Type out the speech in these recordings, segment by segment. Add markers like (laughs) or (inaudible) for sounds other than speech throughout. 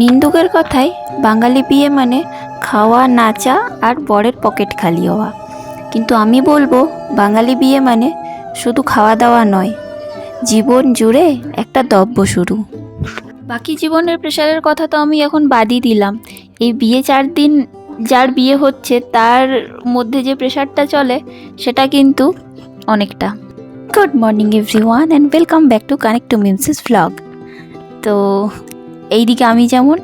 নিন্দুকের কথায় বাঙালি বিয়ে মানে খাওয়া, নাচা আর বরের পকেট খালি হওয়া। কিন্তু আমি বলব, বাঙালি বিয়ে মানে শুধু খাওয়া দাওয়া নয়, জীবন জুড়ে একটা দব্য শুরু। বাকি জীবনের প্রেশারের কথা তো আমি এখন বাদই দিলাম। এই বিয়ে চার দিন যার বিয়ে হচ্ছে, তার মধ্যে যে প্রেশারটা চলে, সেটা কিন্তু অনেকটা। Good morning everyone and welcome back to connect to মিমসিস vlog তো এইদিকে আমি যেমন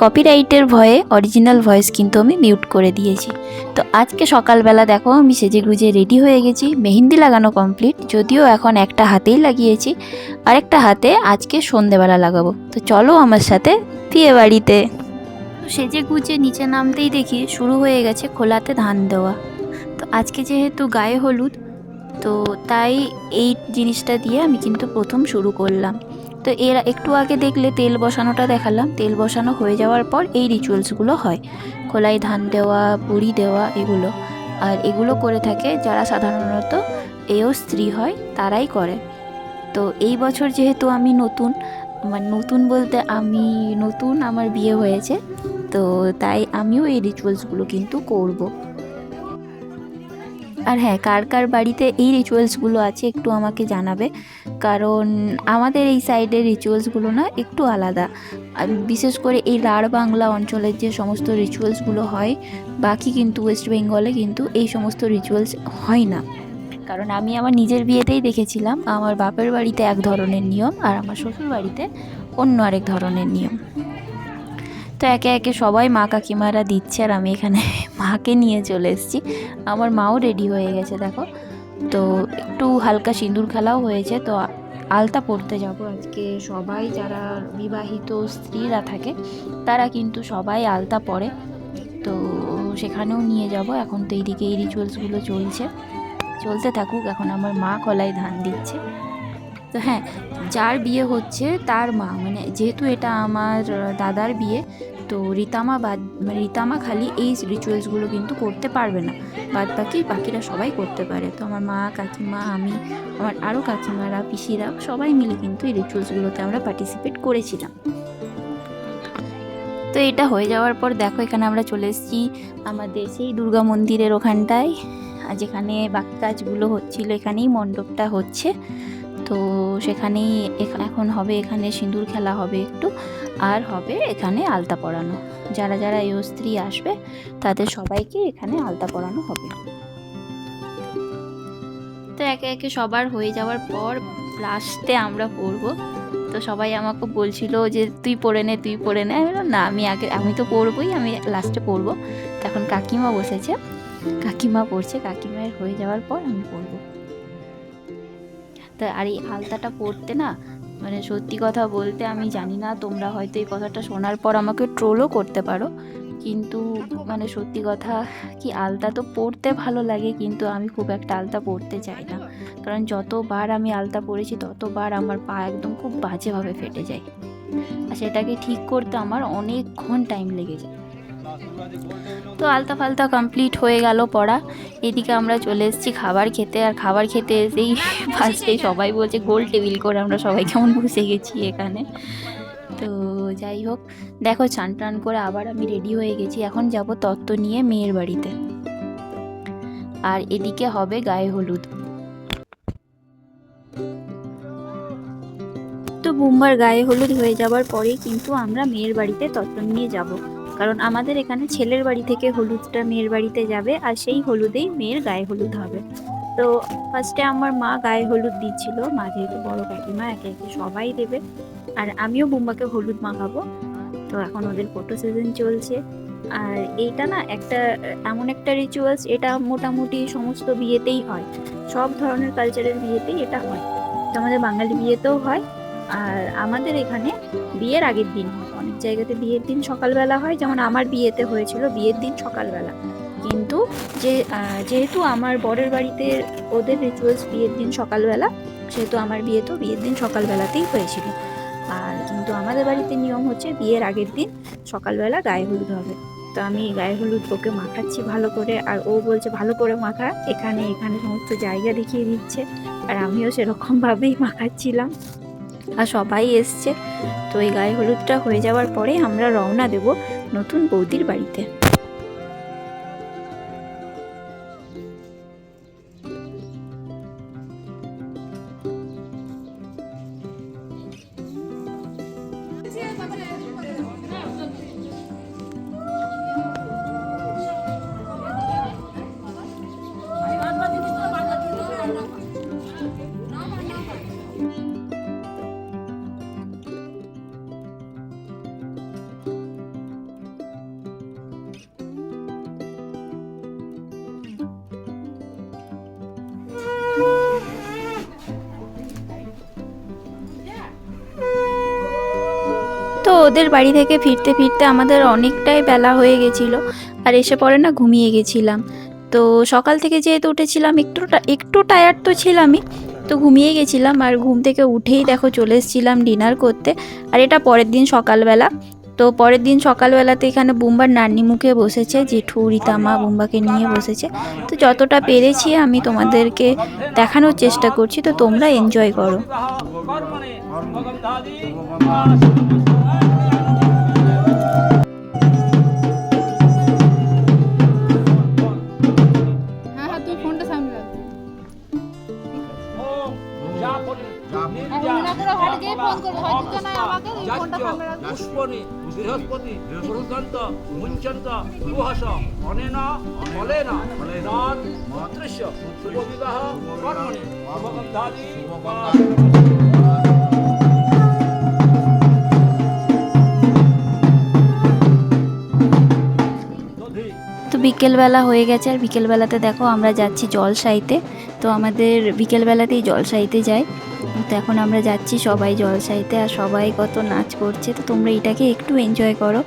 কপিরাইটের ভয়ে অরিজিনাল ভয়েস কিন্তু আমি মিউট করে দিয়েছি। তো আজকে সকালবেলা দেখো আমি সেজে গুজে রেডি হয়ে গেছি, মেহেন্দি লাগানো কমপ্লিট যদিও এখন একটা হাতেই লাগিয়েছি, আরেকটা হাতে আজকে সন্ধেবেলা লাগাবো। তো চলো আমার সাথে বিয়ে বাড়িতে। সেজে গুজে নিচে নামতেই দেখি শুরু হয়ে গেছে খোলাতে ধান দেওয়া। তো আজকে যেহেতু গায়ে হলুদ, তো তাই এই জিনিসটা দিয়ে আমি কিন্তু প্রথম শুরু করলাম। তো এর একটু আগে দেখলে তেল বসানোটা দেখালাম। তেল বসানো হয়ে যাওয়ার পর এই রিচুয়ালসগুলো হয়। খোলায় ধান দেওয়া, পুরি দেওয়া এগুলো। আর এগুলো করে থাকে যারা সাধারণত এও স্ত্রী হয়, তারাই করে। তো এই বছর যেহেতু আমি নতুন মানে নতুন বলতে আমি নতুন, আমার বিয়ে হয়েছে, তো তাই আমিও এই রিচুয়ালসগুলো কিন্তু করব। আর হ্যাঁ কার কার বাড়িতে এই রিচুয়ালসগুলো আছে একটু আমাকে জানাবে। কারণ আমাদের এই সাইডের রিচুয়ালসগুলো না একটু আলাদা। বিশেষ করে এই রাঢ় বাংলা অঞ্চলের যে সমস্ত রিচুয়ালসগুলো হয়, বাকি কিন্তু ওয়েস্ট বেঙ্গলে কিন্তু এই সমস্ত রিচুয়ালস হয় না। কারণ আমি আমার নিজের বিয়েতেই দেখেছিলাম, আমার বাপের বাড়িতে এক ধরনের নিয়ম আর আমার শ্বশুর বাড়িতে অন্য আরেক ধরনের নিয়ম। তো একে একে সবাই মা কাকিমারা দিচ্ছে আর আমি এখানে (laughs) মাকে নিয়ে চলে এসেছি। আমার মাও রেডি হয়ে গেছে, দেখো। তো একটু হালকা সিঁদুর খেলাও হয়েছে, তো আলতা পড়তে যাব। আজকে সবাই যারা বিবাহিত স্ত্রীরা থাকে, তারা কিন্তু সবাই আলতা পরে। তো সেখানেও নিয়ে যাব। এখন তো এইদিকে এই রিচুয়ালসগুলো চলছে। চলতে থাকুক, এখন আমার মা কলাই ধান দিচ্ছে। তো হ্যাঁ যার বিয়ে হচ্ছে তার মা। মানে যেহেতু এটা আমার দাদার বিয়ে তো রীতামা বাদ মানে রীতামা খালি এই রিচুয়ালসগুলো কিন্তু করতে পারবে না। বাদ বাকি, বাকিরা সবাই করতে পারে। তো আমার মা, কাকিমা, আমি, আমার আরও কাকিমারা, পিসিরা সবাই মিলে কিন্তু এই রিচুয়ালসগুলোতে আমরা পার্টিসিপেট করেছিলাম। তো এটা হয়ে যাওয়ার পর দেখো, এখানে আমরা চলে এসেছি আমাদের সেই দুর্গা মন্দিরের ওখানটায়। যেখানে বাকি কাজগুলো হচ্ছিল, এখানেই মণ্ডপটা হচ্ছে। তো সেখানেই এখ- এখন হবে এখানে সিঁদুর খেলা হবে একটু, আর হবে এখানে আলতা পরানো। যারা যারা এই স্ত্রী আসবে, তাদের সবাইকে এখানে আলতা পরানো হবে। তো একে একে সবার হয়ে যাওয়ার পর লাস্টে আমরা পরবো। তো সবাই আমাকে বলছিল যে, তুই পরে নে, তুই পরে নে। আমি না, আমি আগে, আমি তো পরবই, আমি লাস্টে পরবো। তখন কাকিমা বসেছে। কাকিমা পড়ছে কাকিমায়ের হয়ে যাওয়ার পর আমি পরবো। তা আর এই আলতাটা পরতে না মানে সত্যি কথা বলতে আমি জানি না, তোমরা হয়তো এই কথাটা শোনার পর আমাকে ট্রোলও করতে পারো। কিন্তু মানে সত্যি কথা কি আলতা তো পরতে ভালো লাগে, কিন্তু আমি খুব একটা আলতা পরতে চাই না। কারণ যতবার আমি আলতা পরেছি ততবার আমার পা একদম খুব বাজেভাবে ফেটে যায়। আর সেটাকে ঠিক করতে আমার অনেকক্ষণ টাইম লেগে যায়। তো আলতা ফালতা কমপ্লিট হয়ে গেল পড়া। এদিকে আমরা চলে এসেছি খাবার খেতে, আর খাবার খেতে এসেই ফার্স্টে সবাই বলছে গোল টেবিল করে আমরা সবাই কেমন বসে গেছি এখানে। তো যাই হোক, দেখো চান টান করে আবার আমি রেডি হয়ে গেছি। এখন যাব তত্ত্ব নিয়ে মেয়ের বাড়িতে। আর এদিকে হবে গায়ে হলুদ। তো বুম্বার গায়ে হলুদ হয়ে যাওয়ার পরেই কিন্তু আমরা মেয়ের বাড়িতে তত্ত্ব নিয়ে যাব। কারণ আমাদের এখানে ছেলের বাড়ি থেকে হলুদটা মেয়ের বাড়িতে যাবে আর সেই হলুদেই মেয়ের গায়ে হলুদ হবে। তো ফার্স্টে আমার মা গায়ে হলুদ দিচ্ছিল, মা যেহেতু বড় কাকিমা, একে একে সবাই দেবে। আর আমিও বুম্বাকে হলুদ মাখাবো। তো এখন ওদের ফটো সিজন চলছে। আর এইটা না একটা, এমন একটা রিচুয়ালস এটা মোটামুটি সমস্ত বিয়েতেই হয়। সব ধরনের কালচারের বিয়েতেই এটা হয়। তো আমাদের বাঙালি বিয়েতেও হয়। আর আমাদের এখানে বিয়ের আগের দিন হয়। জায়গাতে বিয়ের দিন সকালবেলা হয়, যেমন আমার বিয়েতে হয়েছিল বিয়ের দিন সকালবেলা। কিন্তু যে যেহেতু আমার বরের বাড়িতে ওদের রিচুয়ালস বিয়ের দিন সকালবেলা, সেহেতু আমার বিয়ে তো বিয়ের দিন সকালবেলাতেই হয়েছিল। আর কিন্তু আমাদের বাড়িতে নিয়ম হচ্ছে বিয়ের আগের দিন সকালবেলা গায়ে হলুদ হবে। তো আমি গায়ে হলুদ ওকে মাখাচ্ছি ভালো করে, আর ও বলছে ভালো করে মাখা, এখানে এখানে সমস্ত জায়গা দেখিয়ে দিচ্ছে। আর আমিও সেরকমভাবেই মাখাচ্ছিলাম। আর সবাই এসছে। তো এই গায়ে হলুদটা হয়ে যাওয়ার পরে আমরা রওনা দেব নতুন বৌদির বাড়িতে। ওদের বাড়ি থেকে ফিরতে ফিরতে আমাদের অনেকটাই বেলা হয়ে গেছিল আর এসে পরে না ঘুমিয়ে গেছিলাম তো সকাল থেকে যেহেতু উঠেছিলাম একটু একটু টায়ার্ড তো ছিলামই তো ঘুমিয়ে গেছিলাম আর ঘুম থেকে উঠেই দেখো চলে এসেছিলাম ডিনার করতে আর এটা পরের দিন সকালবেলা তো পরের দিন সকালবেলাতে এখানে বুম্বার নান্নি মুখে বসেছে জেঠু রিতামা বুম্বাকে নিয়ে বসেছে তো যতটা পেরেছি আমি তোমাদেরকে দেখানোর চেষ্টা করছি তো তোমরা এনজয় করো পুষ্পনি বৃহস্পতি বৃহদন্ত মুঞ্চন্ত গুহস অনেন ফলেন নাদ মন্ত্রস্য শুভ বিবাহ কর্মণে ভগবন্তাদি তো বিকেলবেলা হয়ে গেছে আর বিকেলবেলাতে দেখো আমরা যাচ্ছি জলসাইতে। তো আমাদের বিকেলবেলাতেই জলসাইতে যাই। তো এখন আমরা যাচ্ছি সবাই জলসাইতে আর সবাই কত নাচ করছে। তো তোমরা এটাকে একটু এনজয় করো।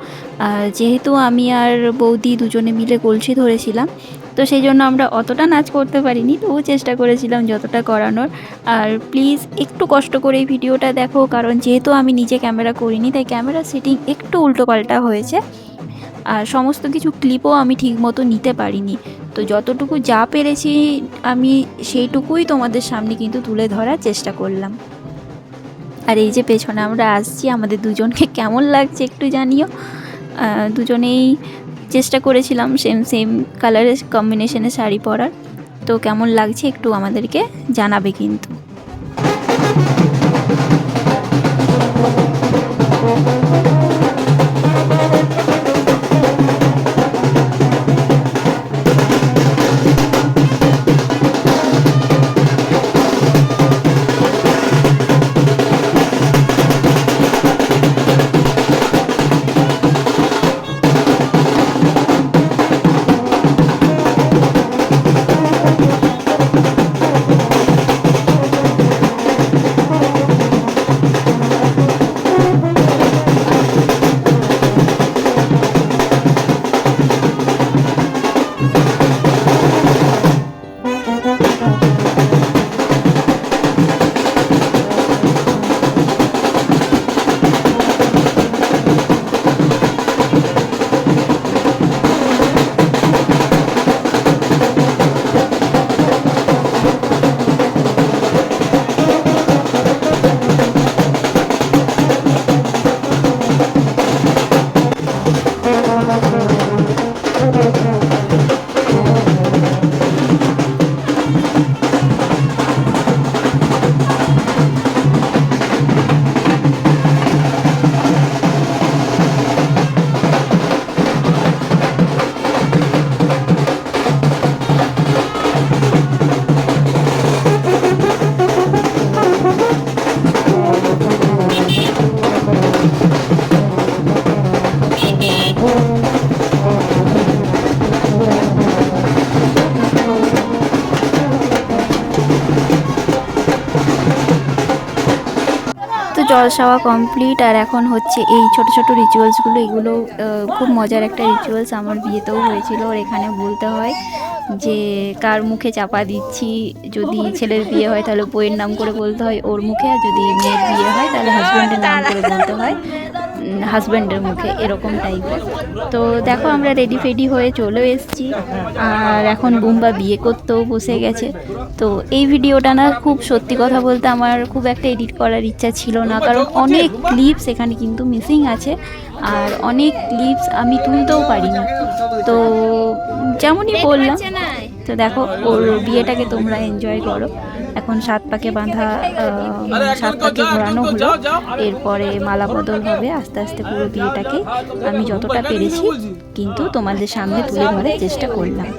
আর যেহেতু আমি আর বৌদি দুজনে মিলে কলসি ধরেছিলাম, তো সেই জন্য আমরা অতটা নাচ করতে পারিনি। তবুও চেষ্টা করেছিলাম যতটা করানোর। আর প্লিজ একটু কষ্ট করে এই ভিডিওটা দেখো, কারণ যেহেতু আমি নিজে ক্যামেরা করিনি, তাই ক্যামেরা সেটিং একটু উল্টোপাল্টা হয়েছে। আর সমস্ত কিছু ক্লিপও আমি ঠিকমতো নিতে পারিনি। তো যতটুকু যা পেরেছি আমি সেইটুকুই তোমাদের সামনে কিন্তু তুলে ধরার চেষ্টা করলাম। আর এই যে পেছনে আমরা আসছি, আমাদের দুজনকে কেমন লাগছে একটু জানিও। দুজনেই চেষ্টা করেছিলাম সেম সেম কালারের কম্বিনেশনে শাড়ি পরার। তো কেমন লাগছে একটু আমাদেরকে জানাবে কিন্তু। তো জলসাওয়া কমপ্লিট আর এখন হচ্ছে এই ছোট ছোট রিচুয়ালসগুলো এগুলো খুব মজার একটা রিচুয়ালস আমার বিয়েতেও হয়েছিল। আর এখানে বলতে হয় যে, কার মুখে চাপা দিচ্ছি, যদি ছেলের বিয়ে হয় তাহলে বইয়ের নাম করে বলতে হয় ওর মুখে, আর যদি মেয়ের বিয়ে হয় তাহলে হাজব্যান্ডের নাম করে বলতে হয়। হাজব্যান্ডের মুখে এরকম টাইপের তো দেখো আমরা রেডি ফেডি হয়ে চলেও এসেছি। আর এখন বুম্বা বিয়ে করতেও বসে গেছে। তো এই ভিডিওটা না খুব সত্যি কথা বলতে আমার খুব একটা এডিট করার ইচ্ছা ছিল না। কারণ অনেক ক্লিপস এখানে কিন্তু মিসিং আছে। আর অনেক ক্লিপস আমি তুলতেও পারি না। তো যেমনই বললাম, তো দেখো ওর বিয়েটাকে তোমরা এনজয় করো। এখন সাত পাকে বাঁধা সাত পাকে ঘোরানো হলো। এরপরে মালা বদল হবে আস্তে আস্তে পুরো বিয়েটাকে। আমি যতটা পেরেছি কিন্তু তোমাদের সামনে তুলে ধরার চেষ্টা করলাম।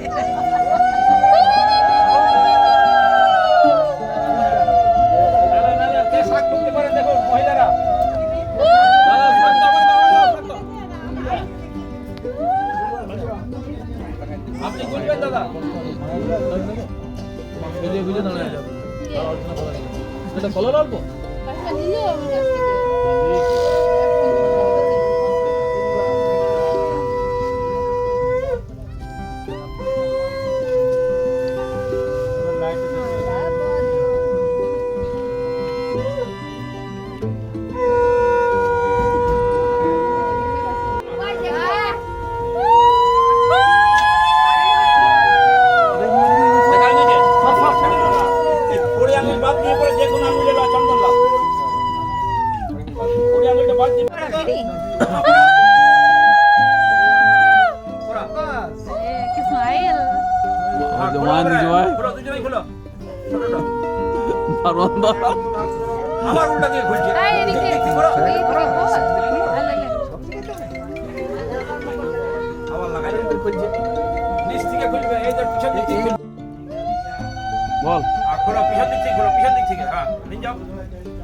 বল। আর খোলো পিছন দিক থেকে খোলো পিছন দিক থেকে হ্যাঁ নিয়ে যাও।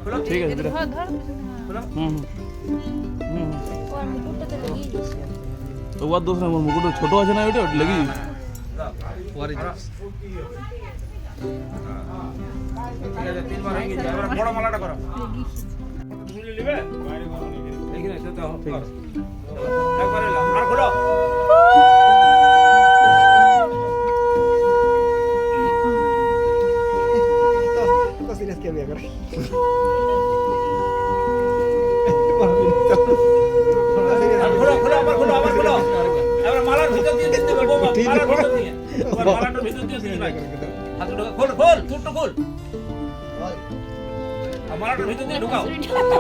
খোলো। ঠিক আছে বেটা খোলো। হুম হুম। দোষ না আমার মুকুট ছোট আছে না ওইটা? ওটা লেগে যাবে। ঠিক আছে তিনবার হয়ে গেছে। এবার বড় মালাটা করো। ঝুলিয়ে নেবে? এইখানে এসে দাও কর। একবারে লাও। আর খোলো আর খোলো খোলো আবার খোলো আবার খোলো এবার মালার ভিতর দিয়ে দিতে হবে বৌমা, মালার ভিতর দিয়ে এবার মালাটার ভিতর দিয়ে দিতে হবে হাত ঢোকা খোল খোল তুট্টু খোল আর মালাটার ভিতর দিয়ে ঢুকাও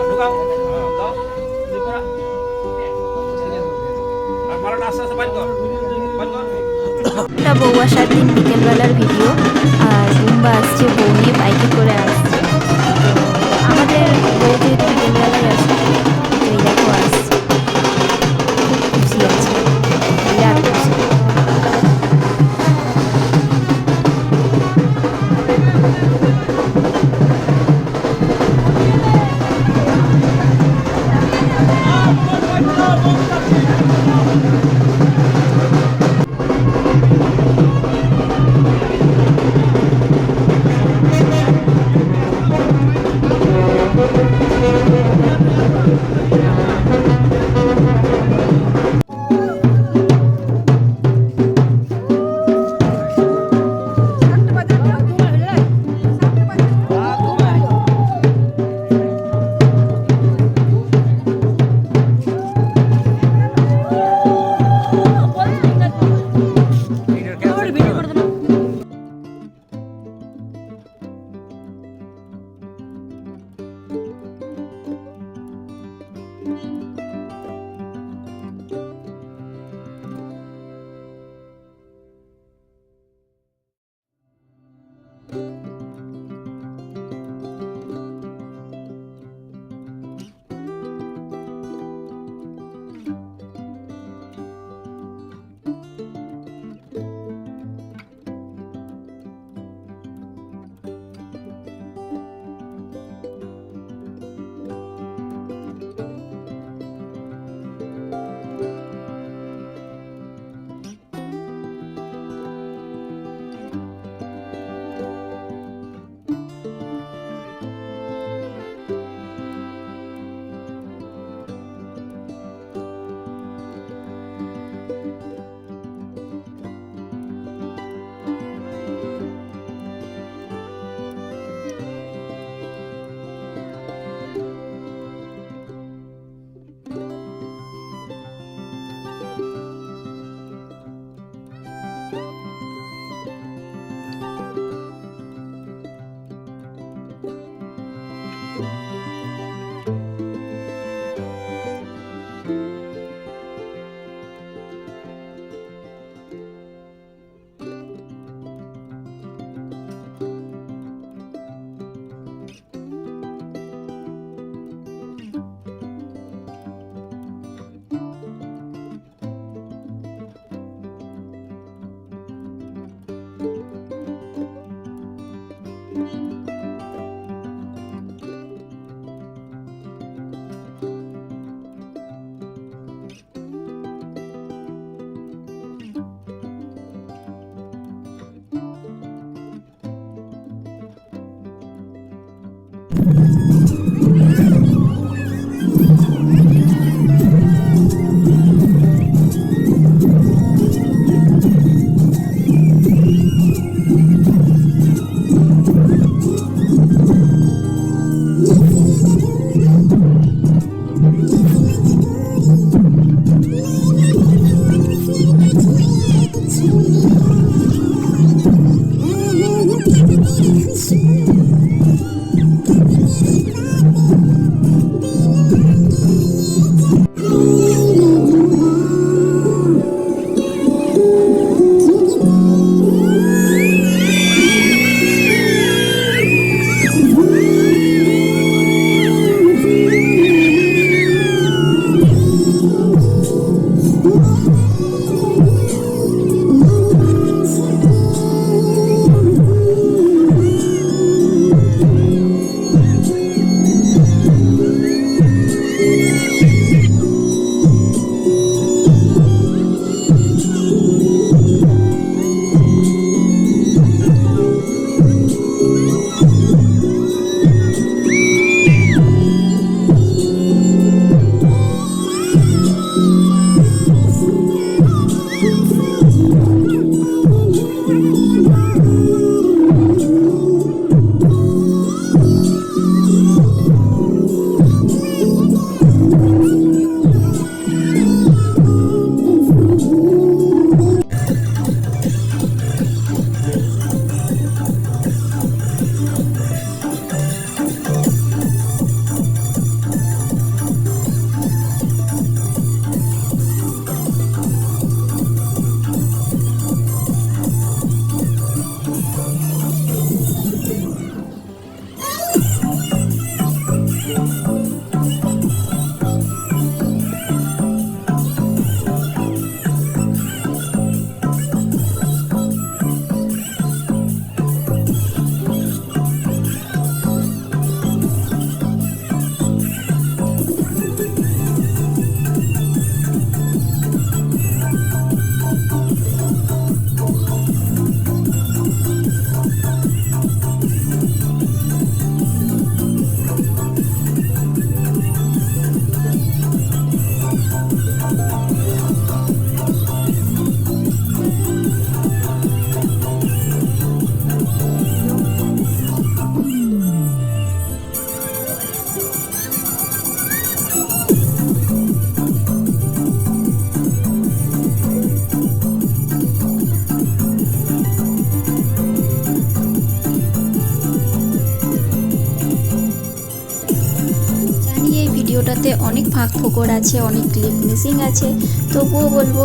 ঢুকাও দাও। আর মালাটা আস্তে আস্তে বাইর কর বাইর কর এটা বউ আসার দিন বিকেলবেলার ভিডিও আর বুম্বা আসছে বউ নিয়ে বাইকে করে আসছে আমাদের বউ যেহেতু বিকেলবেলায় আসছে ফোকর আছে, অনেক ক্লিপ মিসিং আছে। তবুও বলব,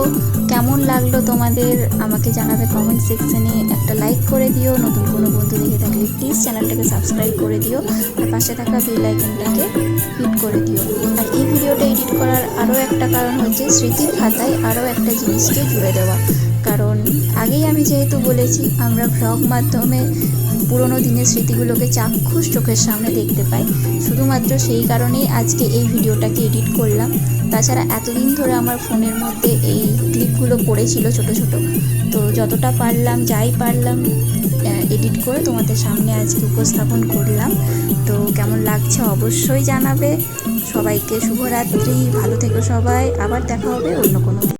কেমন লাগল তোমাদের আমাকে জানাবে কমেন্ট সেকশানে একটা লাইক করে দিও। নতুন কোনো বন্ধু দেখে থাকলে প্লিজ চ্যানেলটাকে সাবস্ক্রাইব করে দিও। আর পাশে থাকা বেল আইকনটাকে হিট করে দিও। আর এই ভিডিওটা এডিট করার আরও একটা কারণ হচ্ছে স্মৃতির খাতায় আরও একটা জিনিসকে জুড়ে দেওয়া। কারণ আগেই আমি যেহেতু বলেছি, আমরা ভ্লগ মাধ্যমে পুরোনো দিনের স্মৃতিগুলোকে চাক্ষুষ চোখের সামনে দেখতে পাই। শুধুমাত্র সেই কারণেই আজকে এই ভিডিওটাকে এডিট করলাম। তাছাড়া এতদিন ধরে আমার ফোনের মধ্যে এই ক্লিপগুলো পড়েছিল ছোট ছোট। তো যতটা পারলাম, যাই পারলাম এডিট করে তোমাদের সামনে আজকে উপস্থাপন করলাম। তো কেমন লাগছে অবশ্যই জানাবে। সবাইকে শুভরাত্রি, ভালো থেকো সবাই। আবার দেখা হবে অন্য কোনো।